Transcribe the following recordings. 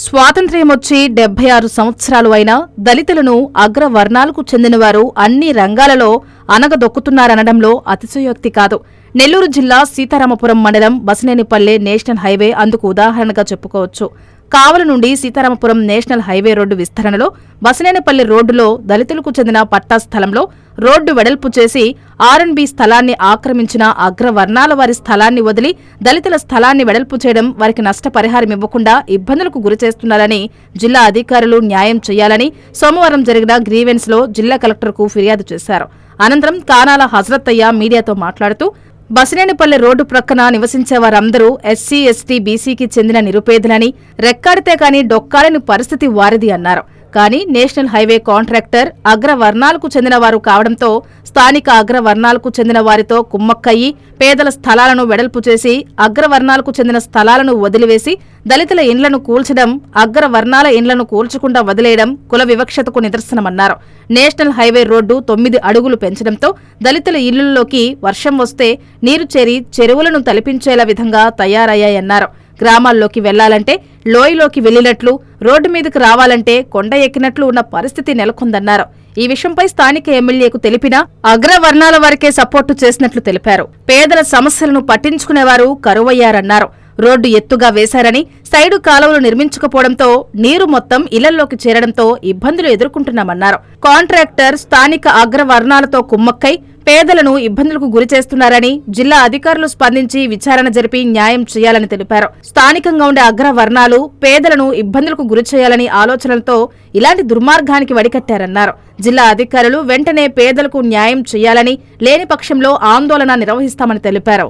స్వాతంత్ర్యమొచ్చి డెబ్బై ఆరు సంవత్సరాలు అయినా దళితులను అగ్రవర్ణాలకు చెందినవారు అన్ని రంగాలలో అనగదొక్కుతున్నారనడంలో అతిశయోక్తి కాదు. నెల్లూరు జిల్లా సీతారామపురం మండలం బసినేనిపల్లె నేషనల్ హైవే అందుకు ఉదాహరణగా చెప్పుకోవచ్చు. కావల నుండి సీతారామపురం నేషనల్ హైవే రోడ్డు విస్తరణలో బసనేనపల్లి రోడ్డులో దళితులకు చెందిన పట్టా స్థలంలో రోడ్డు వెడల్పు చేసి ఆర్ఎన్బి స్థలాన్ని ఆక్రమించిన అగ్రవర్ణాల వారి స్థలాన్ని వదిలి దళితుల స్థలాన్ని వెడల్పు చేయడం వారికి నష్టపరిహారం ఇవ్వకుండా ఇబ్బందులకు గురిచేస్తున్నారని జిల్లా అధికారులు న్యాయం చేయాలని సోమవారం జరిగిన గ్రీవెన్స్లో జిల్లా కలెక్టర్కు ఫిర్యాదు చేశారు. అనంతరం కానాల హజరత్తయ్య మీడియాతో మాట్లాడుతూ బసినేనిపల్లె రోడ్డు ప్రక్కన నివసించే వారందరూ ఎస్సీ ఎస్టీ బీసీకి చెందిన నిరుపేదలని రెక్కాడితే కాని డొక్కాలని పరిస్థితి వారిది అన్నారు. కానీ నేషనల్ హైవే కాంట్రాక్టర్ అగ్రవర్ణాలకు చెందినవారు కావడంతో స్థానిక అగ్రవర్ణాలకు చెందిన వారితో కుమ్మక్కయ్యి పేదల స్థలాలను వెడల్పు చేసి అగ్రవర్ణాలకు చెందిన స్థలాలను వదిలివేసి దళితుల ఇండ్లను కూల్చడం అగ్రవర్ణాల ఇండ్లను కూల్చకుండా వదిలేయడం కుల వివక్షతకు నిదర్శనమన్నారు. నేషనల్ హైవే రోడ్డు తొమ్మిది అడుగులు పెంచడంతో దళితుల ఇళ్ళలోకి వర్షం వస్తే నీరు చేరి చెరువులను తలిపించేలా విధంగా తయారయ్యాయన్నారు. గ్రామాల్లోకి వెళ్ళాలంటే లోయలోకి వెళ్ళినట్లు రోడ్డు మీదకు రావాలంటే కొండ ఎక్కినట్లు ఉన్న పరిస్థితి నెలకొందన్నారు. ఈ విషయంపై స్థానిక ఎమ్మెల్యేకు తెలిపినా అగ్రవర్ణాల వారికే సపోర్టు చేసినట్లు తెలిపారు. పేదల సమస్యలను పట్టించుకునేవారు కరువయ్యారన్నారు. రోడ్డు ఎత్తుగా వేశారని సైడు కాలువలు నిర్మించకపోవడంతో నీరు మొత్తం ఇళ్ళలోకి చేరడంతో ఇబ్బందులు ఎదుర్కొంటున్నామన్నారు. కాంట్రాక్టర్ స్థానిక అగ్రవర్ణాలతో కుమ్మక్కై పేదలను ఇబ్బందులకు గురి చేస్తున్నారని జిల్లా అధికారులు స్పందించి విచారణ జరిపి న్యాయం చేయాలని తెలిపారు. స్థానికంగా ఉండే అగ్రవర్ణాలు పేదలను ఇబ్బందులకు గురి చేయాలని ఆలోచనలతో ఇలాంటి దుర్మార్గానికి వడికట్టారన్నారు. జిల్లా అధికారులు వెంటనే పేదలకు న్యాయం చేయాలని లేని పక్షంలో ఆందోళన నిర్వహిస్తామని తెలిపారు.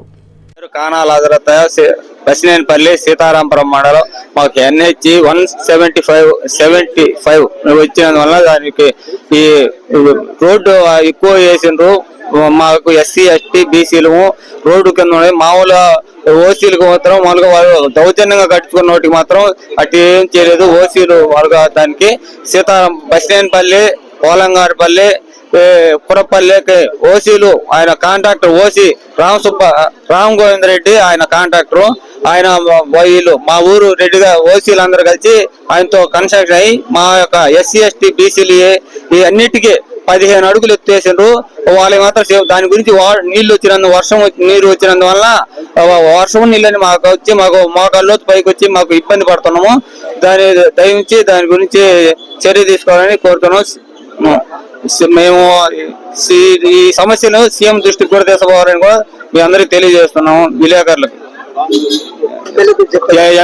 పేరు కానాల బసినేనిపల్లి సీతారాంపురం మండలం మాకు NHE one seventy five seventy five వచ్చినందువల్ల దానికి ఈ రోడ్డు ఎక్కువ వేసిండ్రు. మాకు ఎస్సీ ఎస్టీ బీసీలు రోడ్డు కింద ఉన్నాయి. మామూలుగా ఓసీలకు మాత్రం మామూలుగా వాళ్ళు దౌర్జన్యంగా కట్టుకున్న వాటికి మాత్రం అటు ఏం చేయలేదు ఓసీలు వాళ్ళుగా దానికి సీతారాం బసినేనిపల్లి పోలంగారిపల్లి ఏ, పురపల్లికి ఓసీలు ఆయన కాంట్రాక్టర్ ఓసీ రామ్ సుబ్బ రామ్ గోవింద్ రెడ్డి ఆయన కాంట్రాక్టర్ ఆయన వీళ్ళు మా ఊరు రెడ్డిగా ఓసీలు అందరూ కలిసి ఆయనతో కన్స్ట్రక్ట్ అయ్యి మా యొక్క ఎస్సీ ఎస్టీ బీసీలు ఈ అన్నిటికీ పదిహేను అడుగులు ఎత్తేసిండ్రు. వాళ్ళకి మాత్రం దాని గురించి నీళ్ళు వచ్చినందు వర్షం నీరు వచ్చినందువల్ల వర్షం నీళ్ళని మాకు వచ్చి మాకు మోకాళ్ళు పైకి వచ్చి మాకు ఇబ్బంది పడుతున్నాము. దాని దయించి దాని గురించి చర్య తీసుకోవాలని కోరుతున్నాం. మేము ఈ సమస్యను సీఎం దృష్టికి కూడా తీసుకోవాలని కూడా మీ అందరికి తెలియజేస్తున్నాము విలేకరులకు.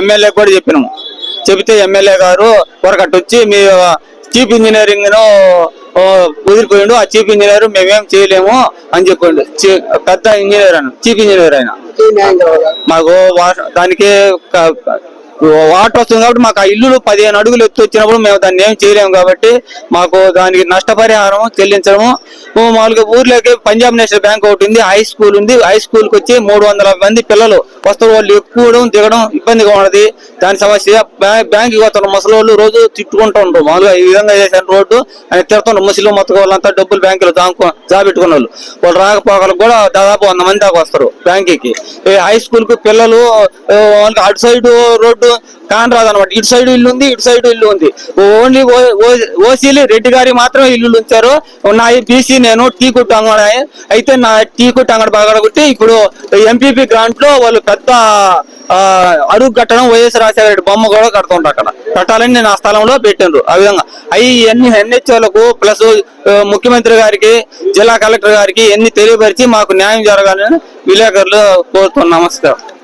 ఎమ్మెల్యే కూడా చెప్పినాము. చెబితే ఎమ్మెల్యే గారు కొరకట్టు వచ్చి మీ చీఫ్ ఇంజనీరింగ్ కుదిరిపోయిండు ఆ చీఫ్ ఇంజనీర్ మేమేం చేయలేము అని చెప్పిండు. పెద్ద ఇంజనీర్ అని చీఫ్ ఇంజనీర్ ఆయన. మాకు దానికి వాటర్ వస్తుంది కాబట్టి మాకు ఆ ఇల్లులు పదిహేను అడుగులు ఎత్తు వచ్చినప్పుడు మేము దాన్ని ఏం చేయలేము కాబట్టి మాకు దానికి నష్టపరిహారం చెల్లించడము. మామూలుగా ఊర్లోకి పంజాబ్ నేషనల్ బ్యాంక్ ఒకటి ఉంది హై స్కూల్ ఉంది. హై స్కూల్కి వచ్చి మూడు వందల మంది పిల్లలు వస్తారు. వాళ్ళు ఎక్కువడం దిగడం ఇబ్బందిగా ఉన్నది. దాని సమస్య బ్యాంక్కి వస్తున్న ముసలి రోజు తిట్టుకుంటూ ఉంటారు. మామూలుగా ఈ విధంగా చేశాను రోడ్డు. అని తిడుతుండ్రు ముసలి మొత్తం వాళ్ళంతా డబ్బులు బ్యాంకులో దాంకో జాబెట్టుకున్న వాళ్ళు వాళ్ళు రాకపోకలకు కూడా దాదాపు వంద మంది దాకా వస్తారు బ్యాంకుకి. ఈ హై స్కూల్కి పిల్లలు అటు సైడ్ రోడ్డు కాని రాదు అనమాట ఇటు సైడ్ ఇల్లు ఉంది ఇటు సైడ్ ఇల్లు ఉంది. ఓన్లీ ఓసీలు రెడ్డి గారి మాత్రమే ఇల్లు ఉంచారు. ఉన్నాయి బీసీ నేను టీ కుట్టు అంగడి. అయితే నా టీ కుట్టు అంగడి బాగా ఇప్పుడు ఎంపీపీ గ్రాంట్లో వాళ్ళు పెద్ద అడుగు కట్టడం వైఎస్ రాజశేఖర రెడ్డి బొమ్మ కూడా కడుతుంటారు అక్కడ. కట్టాలని నేను ఆ స్థలంలో పెట్టిండ్రు ఆ విధంగా. అవి ఎన్ని ఎన్హెచ్ఓలకు ప్లస్ ముఖ్యమంత్రి గారికి జిల్లా కలెక్టర్ గారికి ఎన్ని తెలియపరిచి మాకు న్యాయం జరగాలని విలేకరులు కోరుతున్నాం. నమస్కారం.